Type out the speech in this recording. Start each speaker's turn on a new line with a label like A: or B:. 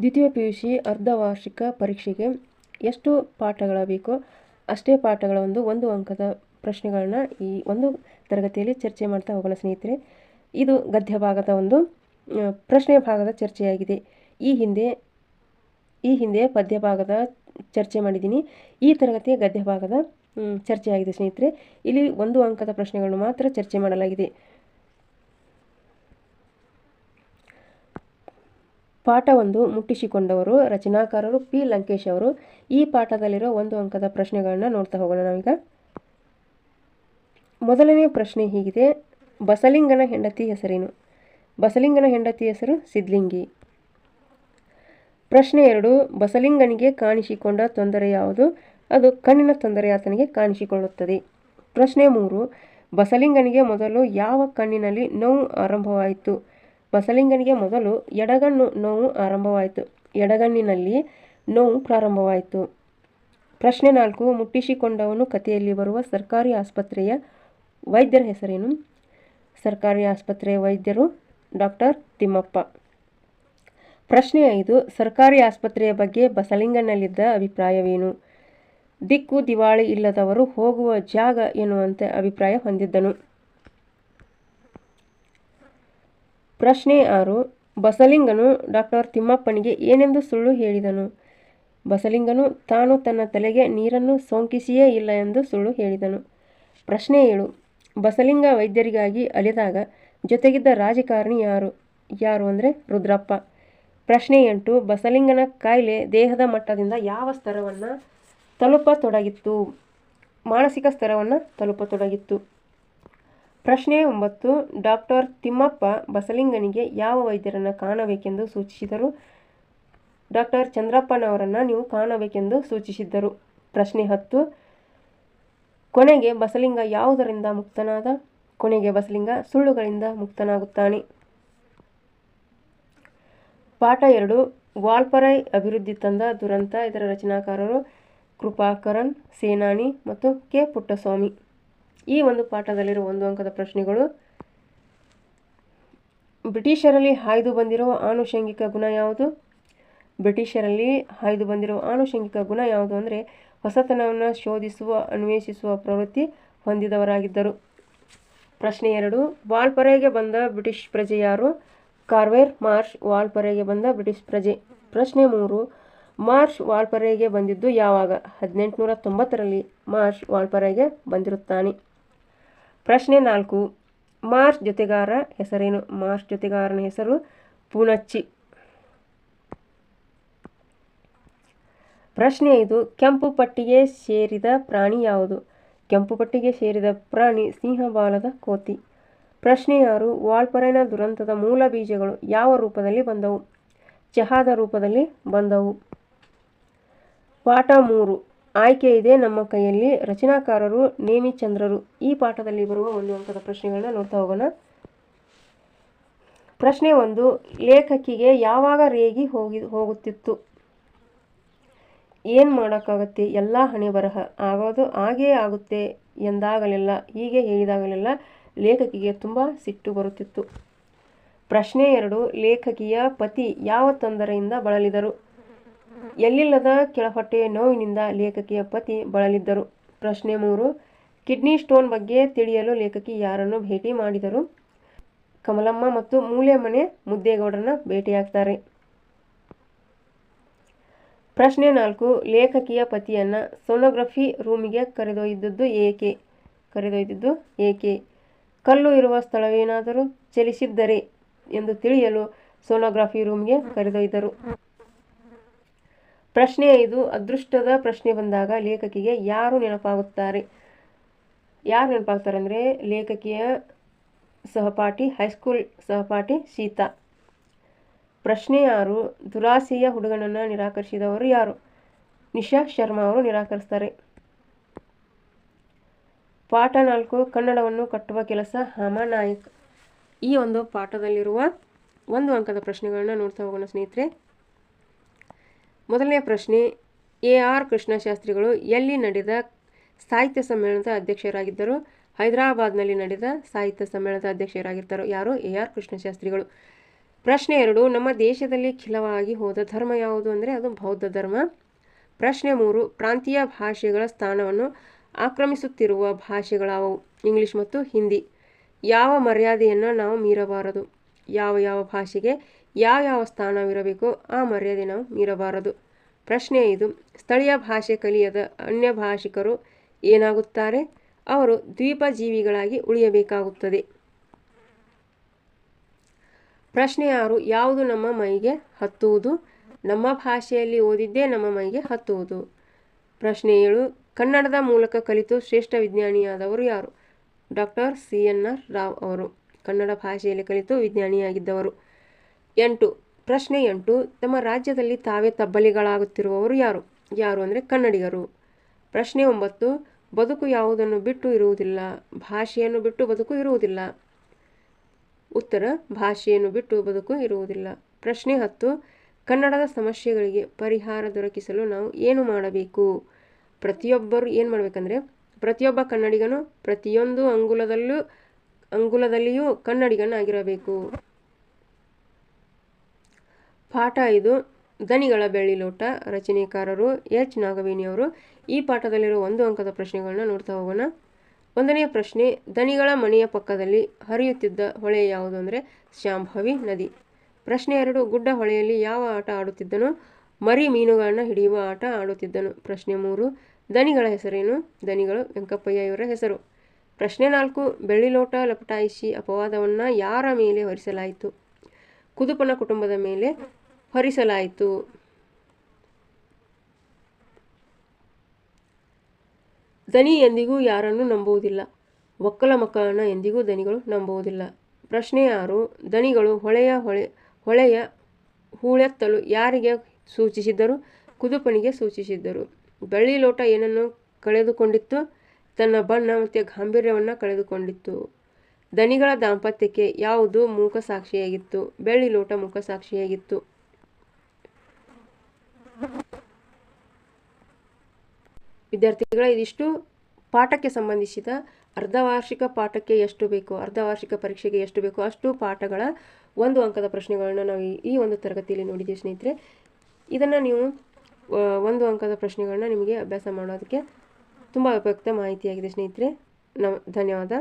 A: ದ್ವಿತೀಯ P U C ಅರ್ಧವಾರ್ಷಿಕ ಪರೀಕ್ಷೆಗೆ ಎಷ್ಟು ಪಾಠಗಳ ಬೇಕೋ ಅಷ್ಟೇ ಪಾಠಗಳ ಒಂದು ಒಂದು ಅಂಕದ ಪ್ರಶ್ನೆಗಳನ್ನ ಈ ಒಂದು ತರಗತಿಯಲ್ಲಿ ಚರ್ಚೆ ಮಾಡ್ತಾ ಹೋಗೋಣ ಸ್ನೇಹಿತರೆ. ಇದು ಗದ್ಯ ಭಾಗದ ಒಂದು ಪ್ರಶ್ನೆ ಭಾಗದ ಚರ್ಚೆಯಾಗಿದೆ. ಈ ಹಿಂದೆ ಈ ಹಿಂದೆ ಪದ್ಯ ಭಾಗದ ಚರ್ಚೆ ಮಾಡಿದ್ದೀನಿ. ಈ ತರಗತಿಯ ಗದ್ಯ ಭಾಗದ ಚರ್ಚೆಯಾಗಿದೆ ಸ್ನೇಹಿತರೆ. ಇಲ್ಲಿ ಒಂದು ಅಂಕದ ಪ್ರಶ್ನೆಗಳನ್ನು ಮಾತ್ರ ಚರ್ಚೆ ಮಾಡಲಾಗಿದೆ. ಪಾಠ ಒಂದು ಮುಟ್ಟಿಸಿಕೊಂಡವರು ರಚನಾಕಾರರು ಪಿ ಲಂಕೇಶ್ ಅವರು. ಈ ಪಾಠದಲ್ಲಿರೋ ಒಂದು ಅಂಕದ ಪ್ರಶ್ನೆಗಳನ್ನು ನೋಡ್ತಾ ಹೋಗೋಣ ನಾವೀಗ. ಮೊದಲನೇ ಪ್ರಶ್ನೆ ಹೀಗಿದೆ. ಬಸಲಿಂಗನ ಹೆಂಡತಿ ಹೆಸರೇನು? ಬಸಲಿಂಗನ ಹೆಂಡತಿ ಹೆಸರು ಸಿದ್ಲಿಂಗಿ. ಪ್ರಶ್ನೆ ಎರಡು. ಬಸಲಿಂಗನಿಗೆ ಕಾಣಿಸಿಕೊಂಡ ತೊಂದರೆ ಯಾವುದು? ಅದು ಕಣ್ಣಿನ ತೊಂದರೆ ಆತನಿಗೆ ಕಾಣಿಸಿಕೊಳ್ಳುತ್ತದೆ. ಪ್ರಶ್ನೆ ಮೂರು. ಬಸಲಿಂಗನಿಗೆ ಮೊದಲು ಯಾವ ಕಣ್ಣಿನಲ್ಲಿ ನೋವು ಆರಂಭವಾಯಿತು? ಬಸಲಿಂಗನಿಗೆ ಮೊದಲು ಎಡಗಣ್ಣು ನೋವು ಆರಂಭವಾಯಿತು. ಎಡಗಣ್ಣಿನಲ್ಲಿ ನೋವು ಪ್ರಾರಂಭವಾಯಿತು. ಪ್ರಶ್ನೆ ನಾಲ್ಕು, ಮುಟ್ಟಿಸಿಕೊಂಡವನು ಕಥೆಯಲ್ಲಿ ಬರುವ ಸರ್ಕಾರಿ ಆಸ್ಪತ್ರೆಯ ವೈದ್ಯರ ಹೆಸರೇನು? ಸರ್ಕಾರಿ ಆಸ್ಪತ್ರೆಯ ವೈದ್ಯರು ಡಾಕ್ಟರ್ ತಿಮ್ಮಪ್ಪ. ಪ್ರಶ್ನೆ ಐದು, ಸರ್ಕಾರಿ ಆಸ್ಪತ್ರೆಯ ಬಗ್ಗೆ ಬಸಲಿಂಗನಲ್ಲಿದ್ದ ಅಭಿಪ್ರಾಯವೇನು? ದಿಕ್ಕು ದಿವಾಳಿ ಇಲ್ಲದವರು ಹೋಗುವ ಜಾಗ ಎನ್ನುವಂತೆ ಅಭಿಪ್ರಾಯ ಹೊಂದಿದ್ದನು. ಪ್ರಶ್ನೆ ಆರು, ಬಸಲಿಂಗನು ಡಾಕ್ಟರ್ ತಿಮ್ಮಪ್ಪನಿಗೆ ಏನೆಂದು ಸುಳ್ಳು ಹೇಳಿದನು? ಬಸಲಿಂಗನು, ತಾನು ತನ್ನ ತಲೆಗೆ ನೀರನ್ನು ಸೋಂಕಿಸಿಯೇ ಇಲ್ಲ ಎಂದು ಸುಳ್ಳು ಹೇಳಿದನು. ಪ್ರಶ್ನೆ ಏಳು, ಬಸಲಿಂಗ ವೈದ್ಯರಿಗಾಗಿ ಅಲೆದಾಗ ಜೊತೆಗಿದ್ದ ರಾಜಕಾರಣಿ ಯಾರು? ಯಾರು ಅಂದರೆ ರುದ್ರಪ್ಪ. ಪ್ರಶ್ನೆ ಎಂಟು, ಬಸಲಿಂಗನ ಕಾಯಿಲೆ ದೇಹದ ಮಟ್ಟದಿಂದ ಯಾವ ಸ್ತರವನ್ನು ತಲುಪತೊಡಗಿತ್ತು? ಮಾನಸಿಕ ಸ್ತರವನ್ನು ತಲುಪತೊಡಗಿತ್ತು. ಪ್ರಶ್ನೆ ಒಂಬತ್ತು, ಡಾಕ್ಟರ್ ತಿಮ್ಮಪ್ಪ ಬಸಲಿಂಗನಿಗೆ ಯಾವ ವೈದ್ಯರನ್ನು ಕಾಣಬೇಕೆಂದು ಸೂಚಿಸಿದರು? ಡಾಕ್ಟರ್ ಚಂದ್ರಪ್ಪನವರನ್ನು ನೀವು ಕಾಣಬೇಕೆಂದು ಸೂಚಿಸಿದ್ದರು. ಪ್ರಶ್ನೆ ಹತ್ತು, ಕೊನೆಗೆ ಬಸಲಿಂಗ ಯಾವುದರಿಂದ ಮುಕ್ತನಾದ? ಕೊನೆಗೆ ಬಸಲಿಂಗ ಸುಳ್ಳುಗಳಿಂದ ಮುಕ್ತನಾಗುತ್ತಾನೆ. ಪಾಠ ಎರಡು, ವಾಲ್ಪರೈ ಅಭಿವೃದ್ಧಿ ತಂದ ದುರಂತ, ಇದರ ರಚನಾಕಾರರು ಕೃಪಾಕರನ್, ಸೇನಾನಿ ಮತ್ತು ಕೆ. ಪುಟ್ಟಸ್ವಾಮಿ. ಈ ಒಂದು ಪಾಠದಲ್ಲಿರುವ ಒಂದು ಅಂಕದ ಪ್ರಶ್ನೆಗಳು. ಬ್ರಿಟಿಷರಲ್ಲಿ ಹಾಯ್ದು ಬಂದಿರುವ ಆನುಷಂಗಿಕ ಗುಣ ಯಾವುದು? ಬ್ರಿಟಿಷರಲ್ಲಿ ಹಾಯ್ದು ಬಂದಿರುವ ಆನುಷಂಗಿಕ ಗುಣ ಯಾವುದು ಅಂದರೆ ಹೊಸತನವನ್ನು ಶೋಧಿಸುವ, ಅನ್ವೇಷಿಸುವ ಪ್ರವೃತ್ತಿ ಹೊಂದಿದವರಾಗಿದ್ದರು. ಪ್ರಶ್ನೆ ಎರಡು, ವಾಲ್ಪರೆಗೆ ಬಂದ ಬ್ರಿಟಿಷ್ ಪ್ರಜೆ ಯಾರು? ಕಾರ್ವೇರ್ ಮಾರ್ಷ್ ವಾಲ್ಪರೆಗೆ ಬಂದ ಬ್ರಿಟಿಷ್ ಪ್ರಜೆ. ಪ್ರಶ್ನೆ ಮೂರು, ಮಾರ್ಷ್ ವಾಲ್ಪರೆಗೆ ಬಂದಿದ್ದು ಯಾವಾಗ? ಹದಿನೆಂಟುನೂರ ತೊಂಬತ್ತರಲ್ಲಿ ಮಾರ್ಷ್ ವಾಲ್ಪರೆಗೆ ಬಂದಿರುತ್ತಾನೆ. ಪ್ರಶ್ನೆ ನಾಲ್ಕು. ಮಾರ್ಚ್ ಜೊತೆಗಾರ ಹೆಸರೇನು? ಮಾರ್ಚ್ ಜೊತೆಗಾರನ ಹೆಸರು ಪೂನಚ್ಚಿ. ಪ್ರಶ್ನೆ ಐದು. ಕೆಂಪು ಪಟ್ಟಿಗೆ ಸೇರಿದ ಪ್ರಾಣಿ ಯಾವುದು? ಕೆಂಪು ಪಟ್ಟಿಗೆ ಸೇರಿದ ಪ್ರಾಣಿ ಸಿಂಹಬಾಲದ ಕೋತಿ. ಪ್ರಶ್ನೆ ಆರು. ವಾಲ್ಪರೈನ ದುರಂತದ ಮೂಲ ಬೀಜಗಳು ಯಾವ ರೂಪದಲ್ಲಿ ಬಂದವು? ಚಹಾದ ರೂಪದಲ್ಲಿ ಬಂದವು. ಪಾಠ ಮೂರು. ಆಯ್ಕೆ ಇದೆ ನಮ್ಮ ಕೈಯಲ್ಲಿ. ರಚನಾಕಾರರು ನೇಮಿಚಂದ್ರರು ಈ ಪಾಠದಲ್ಲಿ ಬರುವ ಒಂದು ಅಂಕದ ಪ್ರಶ್ನೆಗಳನ್ನ ನೋಡ್ತಾ ಹೋಗೋಣ. ಪ್ರಶ್ನೆ ಒಂದು, ಲೇಖಕಿಗೆ ಯಾವಾಗ ರೇಗಿ ಹೋಗಿ, ಹೋಗುತ್ತಿತ್ತು? ಏನು ಮಾಡೋಕ್ಕಾಗತ್ತೆ? ಎಲ್ಲ ಹಣೆ ಬರಹ. ಆಗೋದು ಹಾಗೇ ಆಗುತ್ತೆ ಎಂದಾಗಲೆಲ್ಲ, ಹೀಗೆ ಹೇಳಿದಾಗಲೆಲ್ಲ ಲೇಖಕಿಗೆ ತುಂಬ ಸಿಟ್ಟು ಬರುತ್ತಿತ್ತು. ಪ್ರಶ್ನೆ ಎರಡು, ಲೇಖಕಿಯ ಪತಿ ಯಾವ ತೊಂದರೆಯಿಂದ ಬಳಲಿದರು? ಎಲ್ಲಿಲ್ಲದ ಕೆಳಹೊಟ್ಟೆಯ ನೋವಿನಿಂದ ಲೇಖಕಿಯ ಪತಿ ಬಳಲಿದ್ದರು. ಪ್ರಶ್ನೆ ಮೂರು, ಕಿಡ್ನಿ ಸ್ಟೋನ್ ಬಗ್ಗೆ ತಿಳಿಯಲು ಲೇಖಕಿ ಯಾರನ್ನು ಭೇಟಿ ಮಾಡಿದರು? ಕಮಲಮ್ಮ ಮತ್ತು ಮೂಲೆಮನೆ ಮುದ್ದೇಗೌಡರನ್ನ ಭೇಟಿಯಾಗ್ತಾರೆ. ಪ್ರಶ್ನೆ ನಾಲ್ಕು, ಲೇಖಕಿಯ ಪತಿಯನ್ನ ಸೋನೋಗ್ರಫಿ ರೂಮಿಗೆ ಕರೆದೊಯ್ದದ್ದು ಏಕೆ? ಕರೆದೊಯ್ದದ್ದು ಏಕೆ? ಕಲ್ಲು ಇರುವ ಸ್ಥಳವೇನಾದರೂ ಚಲಿಸಿದ್ದರೆ ಎಂದು ತಿಳಿಯಲು ಸೋನೋಗ್ರಫಿ ರೂಮ್ಗೆ ಕರೆದೊಯ್ದರು. ಪ್ರಶ್ನೆ ಐದು, ಅದೃಷ್ಟದ ಪ್ರಶ್ನೆ ಬಂದಾಗ ಲೇಖಕಿಗೆ ಯಾರು ನೆನಪಾಗುತ್ತಾರೆ? ಯಾರು ನೆನಪಾಗ್ತಾರೆ ಅಂದರೆ ಲೇಖಕಿಯ ಸಹಪಾಠಿ, ಹೈಸ್ಕೂಲ್ ಸಹಪಾಠಿ ಸೀತಾ. ಪ್ರಶ್ನೆ ಯಾರು ದುರಾಸೆಯ ಹುಡುಗನನ್ನು ನಿರಾಕರಿಸಿದವರು ಯಾರು? ನಿಶಾ ಶರ್ಮಾ ಅವರು ನಿರಾಕರಿಸ್ತಾರೆ. ಪಾಠ ನಾಲ್ಕು, ಕನ್ನಡವನ್ನು ಕಟ್ಟುವ ಕೆಲಸ ಹಮನಾಯಕ್ ಈ ಒಂದು ಪಾಠದಲ್ಲಿರುವ ಒಂದು ಅಂಕದ ಪ್ರಶ್ನೆಗಳನ್ನು ನೋಡ್ತಾ ಹೋಗೋಣ ಸ್ನೇಹಿತರೆ. ಮೊದಲನೇ ಪ್ರಶ್ನೆ, ಎ ಆರ್ ಕೃಷ್ಣಶಾಸ್ತ್ರಿಗಳು ಎಲ್ಲಿ ನಡೆದ ಸಾಹಿತ್ಯ ಸಮ್ಮೇಳನದ ಅಧ್ಯಕ್ಷರಾಗಿದ್ದರು? ಹೈದರಾಬಾದ್ನಲ್ಲಿ ನಡೆದ ಸಾಹಿತ್ಯ ಸಮ್ಮೇಳನದ ಅಧ್ಯಕ್ಷರಾಗಿದ್ದರು ಯಾರು? ಎ ಆರ್ ಕೃಷ್ಣಶಾಸ್ತ್ರಿಗಳು. ಪ್ರಶ್ನೆ ಎರಡು, ನಮ್ಮ ದೇಶದಲ್ಲಿ ಖಿಲವಾಗಿ ಹೋದ ಧರ್ಮ ಯಾವುದು ಅಂದರೆ ಅದು ಬೌದ್ಧ ಧರ್ಮ. ಪ್ರಶ್ನೆ ಮೂರು, ಪ್ರಾಂತೀಯ ಭಾಷೆಗಳ ಸ್ಥಾನವನ್ನು ಆಕ್ರಮಿಸುತ್ತಿರುವ ಭಾಷೆಗಳಾವು ಇಂಗ್ಲಿಷ್ ಮತ್ತು ಹಿಂದಿ. ಯಾವ ಮರ್ಯಾದೆಯನ್ನು ನಾವು ಮೀರಬಾರದು? ಯಾವ ಯಾವ ಭಾಷೆಗೆ ಯಾವ ಯಾವ ಸ್ಥಾನವಿರಬೇಕೋ ಆ ಮರ್ಯಾದೆ ನಾವು ಮೀರಬಾರದು ಪ್ರಶ್ನೆ ಇದು, ಸ್ಥಳೀಯ ಭಾಷೆ ಕಲಿಯದ ಅನ್ಯ ಭಾಷಿಕರು ಏನಾಗುತ್ತಾರೆ? ಅವರು ದ್ವೀಪ ಜೀವಿಗಳಾಗಿ ಉಳಿಯಬೇಕಾಗುತ್ತದೆ. ಪ್ರಶ್ನೆ ಆರು, ಯಾವುದು ನಮ್ಮ ಮೈಗೆ ಹತ್ತುವುದು? ನಮ್ಮ ಭಾಷೆಯಲ್ಲಿ ಓದಿದ್ದೇ ನಮ್ಮ ಮೈಗೆ ಹತ್ತುವುದು. ಪ್ರಶ್ನೆ ಏಳು, ಕನ್ನಡದ ಮೂಲಕ ಕಲಿತು ಶ್ರೇಷ್ಠ ವಿಜ್ಞಾನಿಯಾದವರು ಯಾರು? Doctor C N R Rao ಅವರು. ಕನ್ನಡ ಭಾಷೆಯಲ್ಲಿ ಕಲಿತು ವಿಜ್ಞಾನಿಯಾಗಿದ್ದವರು. ಎಂಟು. ಪ್ರಶ್ನೆ ಎಂಟು ತಮ್ಮ ರಾಜ್ಯದಲ್ಲಿ ತಾವೇ ತಬ್ಬಲಿಗಳಾಗುತ್ತಿರುವವರು ಯಾರು? ಯಾರು ಅಂದರೆ ಕನ್ನಡಿಗರು. ಪ್ರಶ್ನೆ ಒಂಬತ್ತು, ಬದುಕು ಯಾವುದನ್ನು ಬಿಟ್ಟು ಇರುವುದಿಲ್ಲ, ಭಾಷೆಯನ್ನು ಬಿಟ್ಟು ಬದುಕು ಇರುವುದಿಲ್ಲ. ಉತ್ತರ, ಭಾಷೆಯನ್ನು ಬಿಟ್ಟು ಬದುಕು ಇರುವುದಿಲ್ಲ. ಪ್ರಶ್ನೆ ಹತ್ತು, ಕನ್ನಡದ ಸಮಸ್ಯೆಗಳಿಗೆ ಪರಿಹಾರ ದೊರಕಿಸಲು ನಾವು ಏನು ಮಾಡಬೇಕು? ಪ್ರತಿಯೊಬ್ಬರು ಏನು ಮಾಡಬೇಕಂದ್ರೆ, ಪ್ರತಿಯೊಬ್ಬ ಕನ್ನಡಿಗನು ಪ್ರತಿಯೊಂದು ಅಂಗುಲದಲ್ಲೂ, ಅಂಗುಲದಲ್ಲಿಯೂ ಕನ್ನಡಿಗನಾಗಿರಬೇಕು. ಪಾಠ ಇದು. ದನಿಗಳ ಬೆಳ್ಳಿ ಲೋಟ, ರಚನೆಕಾರರು ಎಚ್. ನಾಗವೇಣಿಯವರು ಈ ಪಾಠದಲ್ಲಿರುವ ಒಂದು ಅಂಕದ ಪ್ರಶ್ನೆಗಳನ್ನ ನೋಡ್ತಾ ಹೋಗೋಣ. ಒಂದನೆಯ ಪ್ರಶ್ನೆ, ದನಿಗಳ ಮನೆಯ ಪಕ್ಕದಲ್ಲಿ ಹರಿಯುತ್ತಿದ್ದ ಹೊಳೆ ಯಾವುದು ಅಂದರೆ ಶಾಂಭವಿ ನದಿ. ಪ್ರಶ್ನೆ ಎರಡು, ಗುಡ್ಡ ಹೊಳೆಯಲ್ಲಿ ಯಾವ ಆಟ ಆಡುತ್ತಿದ್ದನು? ಮರಿ ಮೀನುಗಳನ್ನು ಹಿಡಿಯುವ ಆಟ ಆಡುತ್ತಿದ್ದನು. ಪ್ರಶ್ನೆ ಮೂರು, ದನಿಗಳ ಹೆಸರೇನು? ದನಿಗಳು ವೆಂಕಪ್ಪಯ್ಯ ಇವರ ಹೆಸರು. ಪ್ರಶ್ನೆ ನಾಲ್ಕು, ಬೆಳ್ಳಿ ಲೋಟ ಲಪಟಾಯಿಸಿ ಅಪವಾದವನ್ನು ಯಾರ ಮೇಲೆ ಹೊರಿಸಲಾಯಿತು? ಕುದುಪನ ಕುಟುಂಬದ ಮೇಲೆ ಹೊರಿಸಲಾಯಿತು. ದನಿ ಎಂದಿಗೂ ಯಾರನ್ನು ನಂಬುವುದಿಲ್ಲ. ಒಕ್ಕಲ ಮಕ್ಕಳನ್ನು ಎಂದಿಗೂ ದನಿಗಳು ನಂಬುವುದಿಲ್ಲ. ಪ್ರಶ್ನೆ ಆರು ದನಿಗಳು ಹೊಳೆಯ ಹೊಳೆ, ಹೊಳೆಯ ಹೂಳೆತ್ತಲು ಯಾರಿಗೆ ಸೂಚಿಸಿದ್ದರು? ಕುದುಪನಿಗೆ ಸೂಚಿಸಿದ್ದರು. ಬೆಳ್ಳಿ ಲೋಟ ಏನನ್ನು ಕಳೆದುಕೊಂಡಿತ್ತು? ತನ್ನ ಬಣ್ಣ ಮತ್ತು ಗಾಂಭೀರ್ಯವನ್ನು ಕಳೆದುಕೊಂಡಿತ್ತು. ದನಿಗಳ ದಾಂಪತ್ಯಕ್ಕೆ ಯಾವುದು ಮೂಕ ಸಾಕ್ಷಿಯಾಗಿತ್ತು ಬೆಳ್ಳಿ ಲೋಟ ಮೂಕ ಸಾಕ್ಷಿಯಾಗಿತ್ತು ವಿದ್ಯಾರ್ಥಿಗಳ ಇದಿಷ್ಟು ಪಾಠಕ್ಕೆ ಸಂಬಂಧಿಸಿದ ಅರ್ಧವಾರ್ಷಿಕ ಪಾಠಕ್ಕೆ ಎಷ್ಟು ಬೇಕು, ಅರ್ಧವಾರ್ಷಿಕ ಪರೀಕ್ಷೆಗೆ ಎಷ್ಟು ಬೇಕು, ಅಷ್ಟು ಪಾಠಗಳ ಒಂದು ಅಂಕದ ಪ್ರಶ್ನೆಗಳನ್ನು ನಾವು ಈ- ಒಂದು ತರಗತಿಯಲ್ಲಿ ನೋಡಿದ್ದೀವಿ ಸ್ನೇಹಿತರೆ. ಇದನ್ನು ನೀವು ಒಂದು ಅಂಕದ ಪ್ರಶ್ನೆಗಳನ್ನ ನಿಮಗೆ ಅಭ್ಯಾಸ ಮಾಡೋದಕ್ಕೆ ತುಂಬ ಉಪಯುಕ್ತ ಮಾಹಿತಿಯಾಗಿದೆ ಸ್ನೇಹಿತರೆ. ನಮ್ ಧನ್ಯವಾದ.